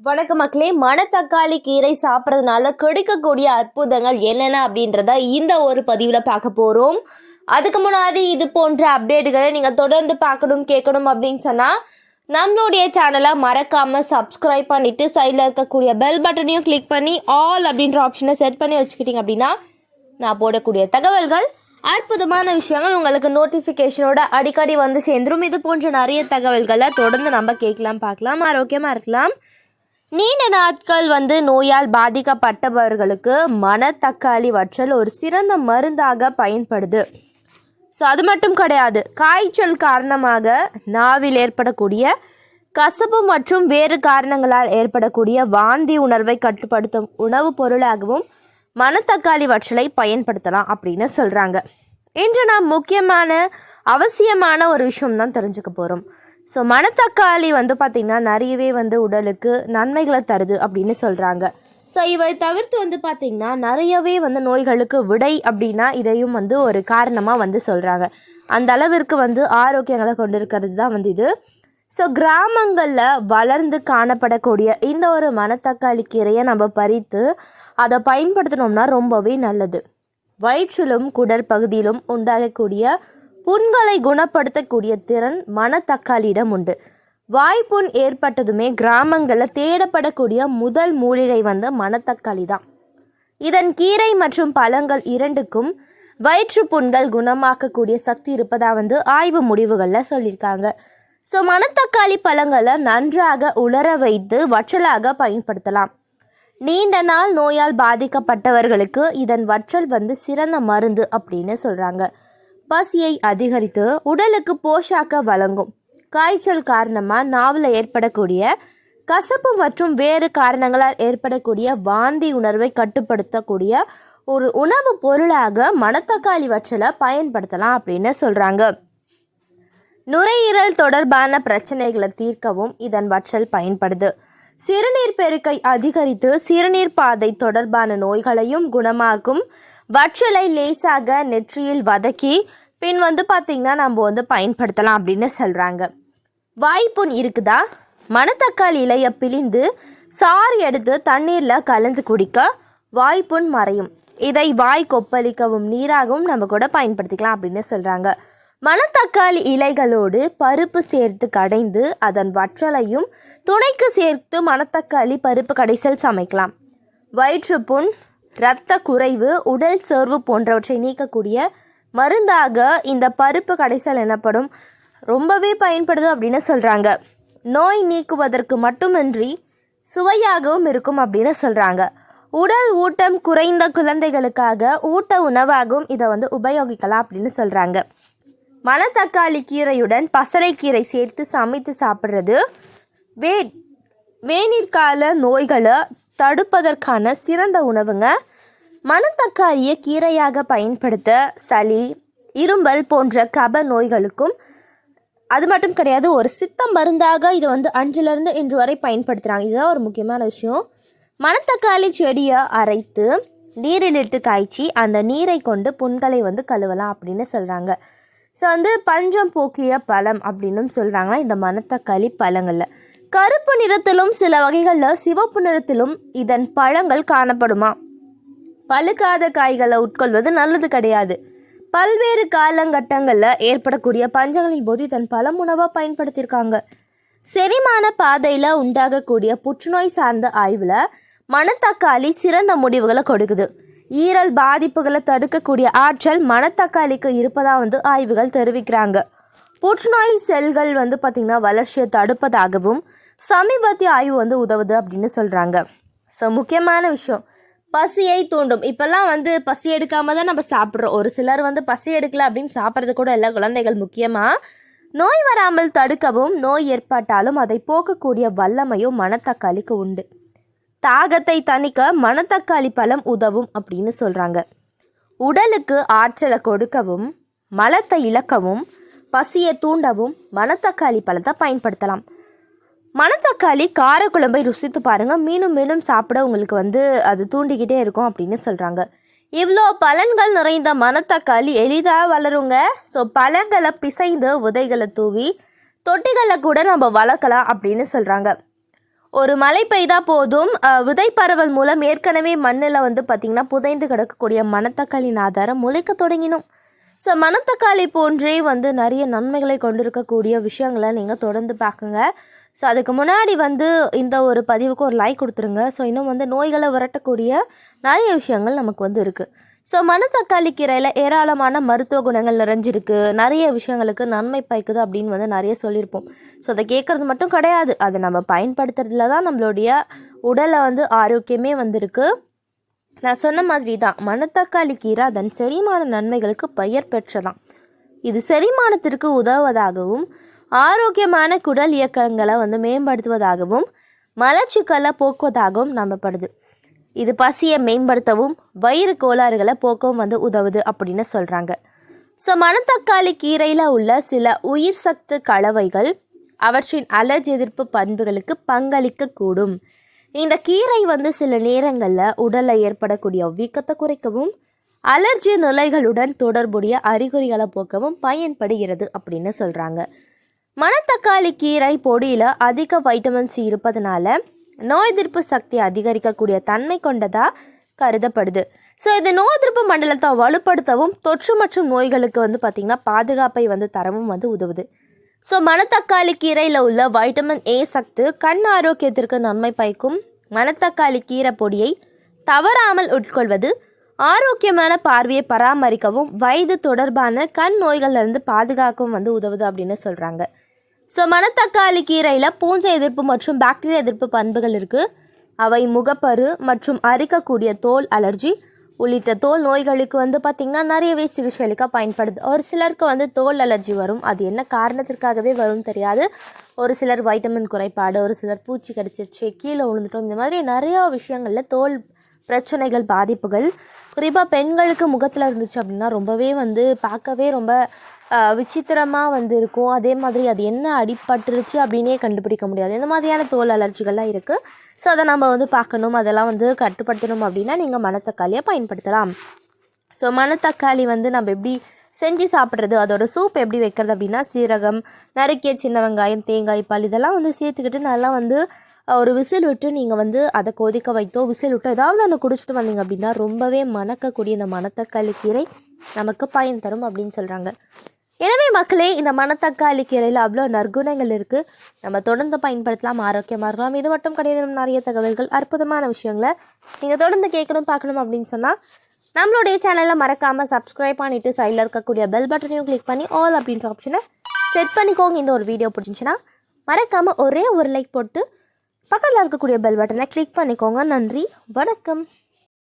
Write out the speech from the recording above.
வணக்க மக்களே மணத்தக்காளி கீரை சாப்பிட்றதுனால கிடைக்கக்கூடிய அற்புதங்கள் என்னென்ன அப்படின்றத இந்த ஒரு பதிவில் பார்க்க போகிறோம் அதுக்கு முன்னாடி இது போன்ற அப்டேட்டுகளை நீங்கள் தொடர்ந்து பார்க்கணும் கேட்கணும் அப்படின்னு சொன்னால் நம்மளுடைய சேனலை மறக்காமல் சப்ஸ்கிரைப் பண்ணிவிட்டு சைடில் இருக்கக்கூடிய பெல் பட்டனையும் கிளிக் பண்ணி ஆல் அப்படின்ற ஆப்ஷனை செட் பண்ணி வச்சுக்கிட்டீங்க அப்படின்னா நான் போடக்கூடிய தகவல்கள் அற்புதமான விஷயங்கள் உங்களுக்கு நோட்டிஃபிகேஷனோட அடிக்கடி வந்து சேர்ந்துரும். இது போன்ற நிறைய தகவல்களை தொடர்ந்து நம்ம கேட்கலாம் பார்க்கலாம் ஆரோக்கியமாக இருக்கலாம். நீண்ட நாட்கள் வந்து நோயால் பாதிக்கப்பட்டவர்களுக்கு மணத்தக்காளி வற்றல் ஒரு சிறந்த மருந்தாக பயன்படுது. ஸோ அது மட்டும் கிடையாது. காய்ச்சல் காரணமாக நாவில் ஏற்படக்கூடிய கசப்பு மற்றும் வேறு காரணங்களால் ஏற்படக்கூடிய வாந்தி உணர்வை கட்டுப்படுத்தும் உணவுப் பொருளாகவும் மணத்தக்காளி வற்றலை பயன்படுத்தலாம் அப்படின்னு சொல்கிறாங்க இன்று நாம் முக்கியமான அவசியமான ஒரு விஷயம் தான் தெரிஞ்சுக்க போகிறோம் ஸோ மணத்தக்காளி வந்து பார்த்திங்கன்னா நிறையவே வந்து உடலுக்கு நன்மைகளை தருது அப்படின்னு சொல்கிறாங்க ஸோ இவை தவிர்த்து வந்து பார்த்திங்கன்னா நிறையவே வந்து நோய்களுக்கு விடை அப்படின்னா இதையும் வந்து ஒரு காரணமாக வந்து சொல்கிறாங்க அந்த அளவிற்கு வந்து ஆரோக்கியங்களை கொண்டிருக்கிறது தான் வந்து இது. ஸோ கிராமங்களில் வளர்ந்து காணப்படக்கூடிய இந்த ஒரு மணத்தக்காளி கீரையை நம்ம பறித்து அதை பயன்படுத்தினோம்னா ரொம்பவே நல்லது. வயிற்றிலும் குடற்பகுதியிலும் உண்டாகக்கூடிய புண்களை குணப்படுத்தக்கூடிய திறன் மணத்தக்காளியிடம் உண்டு. வாய்ப்புண் ஏற்பட்டதுமே கிராமங்களில் தேடப்படக்கூடிய முதல் மூலிகை வந்து மணத்தக்காளி தான். இதன் கீரை மற்றும் பழங்கள் இரண்டுக்கும் வயிற்று புண்கள் குணமாக்கக்கூடிய சக்தி இருப்பதாக வந்து ஆய்வு முடிவுகளில் சொல்லியிருக்காங்க. ஸோ மணத்தக்காளி பழங்களை நன்றாக உலர வைத்து வற்றலாக பயன்படுத்தலாம். நீண்ட நாள் நோயால் பாதிக்கப்பட்டவர்களுக்கு இதன் வற்றல் வந்து சிறந்த மருந்து அப்படின்னு சொல்கிறாங்க பசியை அதிகரித்து உடலுக்கு போஷாக்க வழங்கும். காய்ச்சல் காரணமாக நாவில் ஏற்படக்கூடிய கசப்பு மற்றும் வேறு காரணங்களால் ஏற்படக்கூடிய வாந்தி உணர்வை கட்டுப்படுத்தக்கூடிய ஒரு உணவு பொருளாக மணத்தக்காளி வற்றலை பயன்படுத்தலாம் அப்படின்னு சொல்கிறாங்க நுரையீரல் தொடர்பான பிரச்சனைகளை தீர்க்கவும் இதன் வற்றல் பயன்படுது. சிறுநீர் பெருக்கை அதிகரித்து சிறுநீர் பாதை தொடர்பான நோய்களையும் குணமாக்கும் வற்றலை லேசாக நெற்றியில் வதக்கி பின் வந்து பார்த்திங்கன்னா நம்ம வந்து பயன்படுத்தலாம் அப்படின்னு சொல்கிறாங்க வாய்ப்புண் இருக்குதா? மணத்தக்காளி இலையை பிழிந்து சாறு எடுத்து தண்ணீரில் கலந்து குடிக்க வாய்ப்புண் மறையும். இதை வாய் கொப்பளிக்கவும் நீராகவும் நம்ம கூட பயன்படுத்திக்கலாம் அப்படின்னு சொல்கிறாங்க மணத்தக்காளி இலைகளோடு பருப்பு சேர்த்து கடைந்து அதன் வற்றலையும் துணைக்கு சேர்த்து மணத்தக்காளி பருப்பு கடைசல் சமைக்கலாம். வயிற்றுப்புண் இரத்த குறைவு உடல் சோர்வு போன்றவற்றை நீக்கக்கூடிய மருந்தாக இந்த பருப்பு கடைசல் எனப்படும் ரொம்பவே பயன்படுது அப்படின்னு சொல்கிறாங்க நோய் நீக்குவதற்கு மட்டுமின்றி சுவையாகவும் இருக்கும் அப்படின்னு சொல்கிறாங்க உடல் ஊட்டம் குறைந்த குழந்தைகளுக்காக ஊட்ட உணவாகவும் இதை வந்து உபயோகிக்கலாம் அப்படின்னு சொல்கிறாங்க மணத்தக்காளி கீரையுடன் பசலைக்கீரை சேர்த்து சமைத்து சாப்பிட்றது வே வேநீர்கால நோய்களை தடுப்பதற்கான சிறந்த உணவுங்க மணத்தக்காளியை கீரையாக பயன்படுத்த சளி இரும்பல் போன்ற கப நோய்களுக்கும் அது மட்டும் கிடையாது ஒரு சித்த மருந்தாக இதை வந்து அன்றிலிருந்து இன்று வரை பயன்படுத்துகிறாங்க இதுதான் ஒரு முக்கியமான விஷயம். மணத்தக்காளி செடியை அரைத்து நீரில் இட்டு காய்ச்சி அந்த நீரை கொண்டு புண்களை வந்து கழுவலாம் அப்படின்னு சொல்கிறாங்க ஸோ வந்து பஞ்சம் போக்கிய பழம் அப்படின்னும் சொல்கிறாங்கன்னா இந்த மணத்தக்காளி பழங்களில் கருப்பு நிறத்திலும் சில வகைகளில் சிவப்பு நிறத்திலும் இதன் பழங்கள் காணப்படுமா? பழுக்காத காய்களை உட்கொள்வது நல்லது கிடையாது. பல்வேறு காலங்கட்டங்களில் ஏற்படக்கூடிய பஞ்சங்களின் போது தன் பழம் உணவாக பயன்படுத்தியிருக்காங்க. செரிமான பாதையில் உண்டாகக்கூடிய புற்றுநோய் சார்ந்த ஆய்வில் மணத்தக்காளி சிறந்த முடிவுகளை கொடுக்குது. ஈரல் பாதிப்புகளை தடுக்கக்கூடிய ஆற்றல் மணத்தக்காளிக்கு இருப்பதாக வந்து ஆய்வுகள் தெரிவிக்கிறாங்க. புற்றுநோய் செல்கள் வந்து பார்த்திங்கன்னா வளர்ச்சியை தடுப்பதாகவும் சமீபத்திய ஆய்வு வந்து உதவுது அப்படின்னு சொல்கிறாங்க ஸோ முக்கியமான விஷயம். பசியை தூண்டும். இப்போல்லாம் வந்து பசி எடுக்காம தான் நம்ம சாப்பிட்றோம். ஒரு சிலர் வந்து பசி எடுக்கல அப்படின்னு சாப்பிட்றது கூட இல்லை குழந்தைகள் முக்கியமாக நோய் வராமல் தடுக்கவும் நோய் ஏற்பட்டாலும் அதை போக்கக்கூடிய வல்லமையும் மணத்தக்காளிக்கு உண்டு. தாகத்தை தணிக்க மணத்தக்காளி பழம் உதவும் அப்படின்னு சொல்கிறாங்க உடலுக்கு ஆற்றலை கொடுக்கவும் மலத்தை இழக்கவும் பசியை தூண்டவும் மணத்தக்காளி பழத்தை பயன்படுத்தலாம். மணத்தக்காளி காரக்குழம்பை ருசித்து பாருங்கள் மீண்டும் மீண்டும் சாப்பிட உங்களுக்கு வந்து அது தூண்டிக்கிட்டே இருக்கும் அப்படின்னு சொல்கிறாங்க இவ்வளோ பலன்கள் நிறைந்த மணத்தக்காளி எளிதாக வளருங்க. ஸோ பழங்களை பிசைந்து உதைகளை தூவி தொட்டிகளை கூட நம்ம வளர்க்கலாம் அப்படின்னு சொல்கிறாங்க ஒரு மழை பெய்தா போதும். விதை பரவல் மூலம் ஏற்கனவே மண்ணில் வந்து பார்த்திங்கன்னா புதைந்து கிடக்கக்கூடிய மணத்தக்காளியின் ஆதாரம் முளைக்க தொடங்கினோம். ஸோ மணத்தக்காளி போன்றே வந்து நிறைய நன்மைகளை கொண்டிருக்கக்கூடிய விஷயங்களை நீங்கள் தொடர்ந்து பார்க்குங்க. ஸோ அதுக்கு முன்னாடி வந்து இந்த ஒரு பதிவுக்கு ஒரு லைக் கொடுத்துருங்க. ஸோ இன்னும் வந்து நோய்களை விரட்டக்கூடிய நிறைய விஷயங்கள் நமக்கு வந்து இருக்குது ஸோ மணத்தக்காளி கீரையில் ஏராளமான மருத்துவ குணங்கள் நிறைஞ்சிருக்கு. நிறைய விஷயங்களுக்கு நன்மை பயக்குது அப்படின்னு வந்து நிறைய சொல்லியிருப்போம். ஸோ அதை கேட்குறது மட்டும் கிடையாது. அதை நம்ம பயன்படுத்துறதுல தான் நம்மளுடைய உடலை வந்து ஆரோக்கியமே வந்திருக்கு. நான் சொன்ன மாதிரி தான் மணத்தக்காளி கீரை அதன் செரிமான நன்மைகளுக்கு பெயர் பெற்றதாம். இது செரிமானத்திற்கு உதவுவதாகவும் ஆரோக்கியமான குடல் இயக்கங்களை வந்து மேம்படுத்துவதாகவும் மலச்சிக்கலை போக்குவதாகவும் நம்பப்படுது. இது பசியை மேம்படுத்தவும் வயிறு கோளாறுகளை போக்கவும் வந்து உதவுது அப்படின்னு சொல்கிறாங்க ஸோ மணத்தக்காளி கீரையில் உள்ள சில உயிர் சத்து கலவைகள் அவற்றின் அலர்ஜி எதிர்ப்பு பண்புகளுக்கு பங்களிக்கக்கூடும். இந்த கீரை வந்து சில நேரங்களில் உடலில் ஏற்படக்கூடிய வீக்கத்தை குறைக்கவும் அலர்ஜி நிலைகளுடன் தொடர்புடைய அறிகுறிகளை போக்கவும் பயன்படுகிறது அப்படின்னு சொல்கிறாங்க மணத்தக்காளி கீரை பொடியில் அதிக வைட்டமின் சி இருப்பதனால நோய் எதிர்ப்பு சக்தி அதிகரிக்கக்கூடிய தன்மை கொண்டதாக கருதப்படுது. ஸோ இது நோய் எதிர்ப்பு மண்டலத்தை வலுப்படுத்தவும் தொற்று மற்றும் நோய்களுக்கு வந்து பார்த்திங்கன்னா பாதுகாப்பை வந்து தரவும் வந்து உதவுது. ஸோ மணத்தக்காளி கீரையில் உள்ள வைட்டமின் ஏ சத்து கண் ஆரோக்கியத்திற்கு நன்மை பயக்கும் மணத்தக்காளி கீரை பொடியை தவறாமல் உட்கொள்வது ஆரோக்கியமான பார்வையை பராமரிக்கவும் வயது தொடர்பான கண் நோய்கள்லேருந்து பாதுகாக்கவும் வந்து உதவுது அப்படின்னு சொல்கிறாங்க ஸோ மணத்தக்காளி கீரையில் பூஞ்சை எதிர்ப்பு மற்றும் பாக்டீரியா எதிர்ப்பு பண்புகள் இருக்குது அவை முகப்பரு மற்றும் அரிக்கக்கூடிய தோல் அலர்ஜி உள்ளிட்ட தோல் நோய்களுக்கு வந்து பார்த்திங்கன்னா நிறையவே சிகிச்சை அளிக்க பயன்படுது. ஒரு சிலருக்கு வந்து தோல் அலர்ஜி வரும். அது என்ன காரணத்திற்காகவே வரும்னு தெரியாது. ஒரு சிலர் வைட்டமின் குறைபாடு ஒரு சிலர் பூச்சி கடிச்சிருச்சு கீழே விழுந்துட்டோம். இந்த மாதிரி நிறையா விஷயங்களில் தோல் பிரச்சனைகள் பாதிப்புகள். குறிப்பாக பெண்களுக்கு முகத்தில் இருந்துச்சு அப்படின்னா ரொம்பவே வந்து பார்க்கவே ரொம்ப விசித்திரமாக வந்து இருக்கும் அதே மாதிரி அது என்ன அடிபட்டுருச்சு அப்படின்னே கண்டுபிடிக்க முடியாது. இந்த மாதிரியான தோல் அலர்ஜிகள்லாம் இருக்குது ஸோ அதை நம்ம வந்து பார்க்கணும். அதெல்லாம் வந்து கட்டுப்படுத்தணும் அப்படின்னா நீங்கள் மணத்தக்காளியை பயன்படுத்தலாம். ஸோ மணத்தக்காளி வந்து நம்ம எப்படி செஞ்சு சாப்பிட்றது? அதோட சூப் எப்படி வைக்கிறது அப்படின்னா சீரகம் நறுக்கிய சின்ன வெங்காயம் தேங்காய் பால் இதெல்லாம் வந்து சேர்த்துக்கிட்டு நல்லா வந்து ஒரு விசில் விட்டு நீங்கள் வந்து அதை கொதிக்க வைத்தோ விசில் விட்டு ஏதாவது ஒன்று குடிச்சிட்டு வந்தீங்க அப்படின்னா ரொம்பவே மணக்கக்கூடிய இந்த மணத்தக்காளி கீரை நமக்கு பயன் தரும் அப்படின்னு சொல்கிறாங்க எனவே மக்களே இந்த மணத்தக்காளி கீரையில் அவ்வளோ நற்குணங்கள் இருக்குது நம்ம தொடர்ந்து பயன்படுத்தலாம் ஆரோக்கியமாக இருக்கலாம். இது மட்டும் கிடையாது நிறைய தகவல்கள் அற்புதமான விஷயங்களை நீங்கள் தொடர்ந்து கேட்கணும் பார்க்கணும் அப்படின்னு சொன்னால் நம்மளுடைய சேனலில் மறக்காமல் சப்ஸ்கிரைப் பண்ணிவிட்டு சைடில் இருக்கக்கூடிய பெல் பட்டனையும் கிளிக் பண்ணி ஆல் அப்படின்ற ஆப்ஷனை செட் பண்ணிக்கோங்க. இந்த ஒரு வீடியோ பிடிச்சிச்சின்னா மறக்காமல் ஒரே ஒரு லைக் போட்டு பக்கத்தில் இருக்கக்கூடிய பெல் பட்டனை கிளிக் பண்ணிக்கோங்க. நன்றி வணக்கம்.